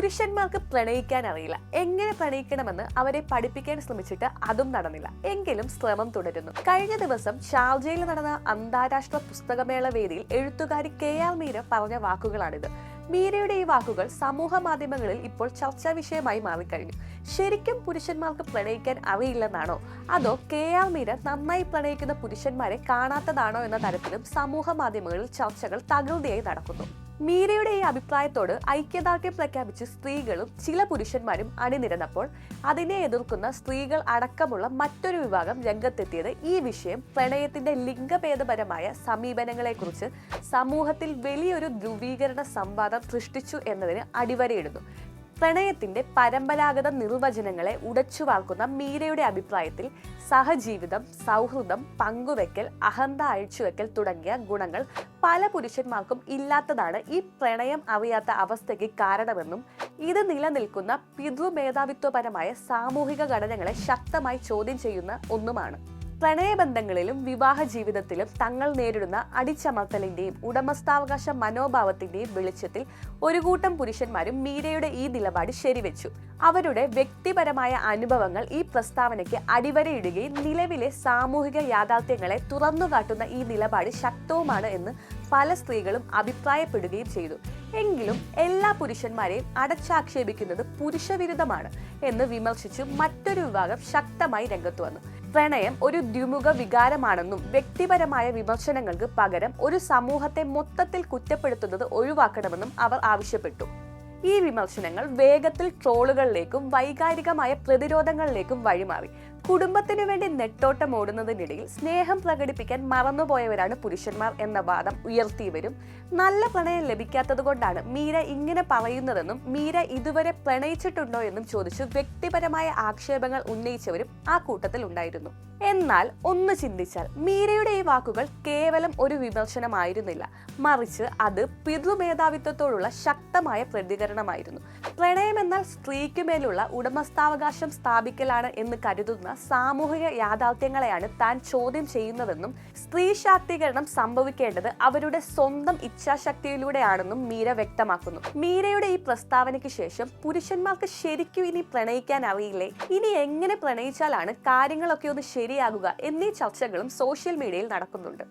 പുരുഷന്മാർക്ക് പ്രണയിക്കാൻ അറിയില്ല. എങ്ങനെ പ്രണയിക്കണമെന്ന് അവരെ പഠിപ്പിക്കാൻ ശ്രമിച്ചിട്ട് അതും നടന്നില്ല. എങ്കിലും ശ്രമം തുടരുന്നു. കഴിഞ്ഞ ദിവസം ഷാർജയിൽ നടന്ന അന്താരാഷ്ട്ര പുസ്തകമേള വേദിയിൽ എഴുത്തുകാരി കെ ആർ മീര പറഞ്ഞ വാക്കുകളാണിത്. മീരയുടെ ഈ വാക്കുകൾ സമൂഹ മാധ്യമങ്ങളിൽ ഇപ്പോൾ ചർച്ചാ വിഷയമായി മാറിക്കഴിഞ്ഞു. ശരിക്കും പുരുഷന്മാർക്ക് പ്രണയിക്കാൻ അറിയില്ലെന്നാണോ? അതോ കെ ആർ മീര നന്നായി പ്രണയിക്കുന്ന പുരുഷന്മാരെ കാണാത്തതാണോ എന്ന തരത്തിലും സമൂഹ മാധ്യമങ്ങളിൽ ചർച്ചകൾ തകൃതിയായി നടക്കുന്നു. മീരയുടെ ഈ അഭിപ്രായത്തോട് ഐക്യദാർഢ്യം പ്രഖ്യാപിച്ച് സ്ത്രീകളും ചില പുരുഷന്മാരും അണിനിരന്നപ്പോൾ അതിനെ എതിർക്കുന്ന സ്ത്രീകൾ അടക്കമുള്ള മറ്റൊരു വിഭാഗം രംഗത്തെത്തിയത് ഈ വിഷയം പ്രണയത്തിന്റെ ലിംഗഭേദപരമായ സമീപനങ്ങളെക്കുറിച്ച് സമൂഹത്തിൽ വലിയൊരു ധ്രുവീകരണ സംവാദം സൃഷ്ടിച്ചു എന്നതിന് അടിവരയിടുന്നു. പ്രണയത്തിന്റെ പരമ്പരാഗത നിർവചനങ്ങളെ ഉടച്ചുവാക്കുന്ന മീരയുടെ അഭിപ്രായത്തിൽ സഹജീവിതം സൗഹൃദം പങ്കുവെക്കൽ അഹന്ത അഴിച്ചുവെക്കൽ തുടങ്ങിയ ഗുണങ്ങൾ പല പുരുഷന്മാർക്കും ഇല്ലാത്തതാണ് ഈ പ്രണയം അറിയാത്ത അവസ്ഥയ്ക്ക് കാരണമെന്നും ഇത് നിലനിൽക്കുന്ന പിതൃമേധാവിത്വപരമായ സാമൂഹിക ഘടനകളെ ശക്തമായി ചോദ്യം ചെയ്യുന്ന ഒന്നുമാണ്. പ്രണയബന്ധങ്ങളിലും വിവാഹ ജീവിതത്തിലും തങ്ങൾ നേരിടുന്ന അടിച്ചമർത്തലിന്റെയും ഉടമസ്ഥാവകാശ മനോഭാവത്തിന്റെയും വെളിച്ചത്തിൽ ഒരു കൂട്ടം പുരുഷന്മാരും മീരയുടെ ഈ നിലപാട് ശരിവെച്ചു. അവരുടെ വ്യക്തിപരമായ അനുഭവങ്ങൾ ഈ പ്രസ്താവനയ്ക്ക് അടിവരയിടുകയും നിലവിലെ സാമൂഹിക യാഥാർത്ഥ്യങ്ങളെ തുറന്നുകാട്ടുന്ന ഈ നിലപാട് ശക്തവുമാണ് എന്ന് പല സ്ത്രീകളും അഭിപ്രായപ്പെടുകയും ചെയ്തു. എങ്കിലും എല്ലാ പുരുഷന്മാരെയും അടച്ചാക്ഷേപിക്കുന്നത് പുരുഷവിരുദ്ധമാണ് എന്ന് വിമർശിച്ചു മറ്റൊരു വിഭാഗം ശക്തമായി രംഗത്ത് വന്നു. പ്രണയം ഒരു ദ്വിമുഖ വികാരമാണെന്നും വ്യക്തിപരമായ വിമർശനങ്ങൾക്ക് പകരം ഒരു സമൂഹത്തെ മൊത്തത്തിൽ കുറ്റപ്പെടുത്തുന്നത് ഒഴിവാക്കണമെന്നും അവർ ആവശ്യപ്പെട്ടു. ഈ വിമർശനങ്ങൾ വേഗത്തിൽ ട്രോളുകളിലേക്കും വൈകാരികമായ പ്രതിരോധങ്ങളിലേക്കും വഴിമാറി. കുടുംബത്തിനു വേണ്ടി നെട്ടോട്ടം ഓടുന്നതിനിടയിൽ സ്നേഹം പ്രകടിപ്പിക്കാൻ മറന്നുപോയവരാണ് പുരുഷന്മാർ എന്ന വാദം ഉയർത്തിയവരും നല്ല പ്രണയം ലഭിക്കാത്തത് കൊണ്ടാണ് മീര ഇങ്ങനെ പറയുന്നതെന്നും മീര ഇതുവരെ പ്രണയിച്ചിട്ടുണ്ടോ എന്നും ചോദിച്ചു വ്യക്തിപരമായ ആക്ഷേപങ്ങൾ ഉന്നയിച്ചവരും ആ കൂട്ടത്തിൽ ഉണ്ടായിരുന്നു. എന്നാൽ ഒന്ന് ചിന്തിച്ചാൽ മീരയുടെ ഈ വാക്കുകൾ കേവലം ഒരു വിമർശനമായിരുന്നില്ല. മറിച്ച് അത് പിതൃമേധാവിത്വത്തോടുള്ള ശക്തമായ പ്രതികരണമായിരുന്നു. പ്രണയം എന്നാൽ സ്ത്രീക്ക് മേലുള്ള ഉടമസ്ഥാവകാശം സ്ഥാപിക്കലാണ് എന്ന് കരുതുന്ന സാമൂഹിക യാഥാർത്ഥ്യങ്ങളെയാണ് താൻ ചോദ്യം ചെയ്യുന്നതെന്നും സ്ത്രീ ശാക്തീകരണം സംഭവിക്കേണ്ടത് അവരുടെ സ്വന്തം ഇച്ഛാശക്തിയിലൂടെയാണെന്നും മീര വ്യക്തമാക്കുന്നു. മീരയുടെ ഈ പ്രസ്താവനയ്ക്ക് ശേഷം പുരുഷന്മാർക്ക് ശരിക്കും ഇനി പ്രണയിക്കാൻ അറിയില്ലേ? ഇനി എങ്ങനെ പ്രണയിച്ചാലാണ് കാര്യങ്ങളൊക്കെ ഒന്ന് ശരിയാകുക എന്നീ ചർച്ചകളും സോഷ്യൽ മീഡിയയിൽ നടക്കുന്നുണ്ട്.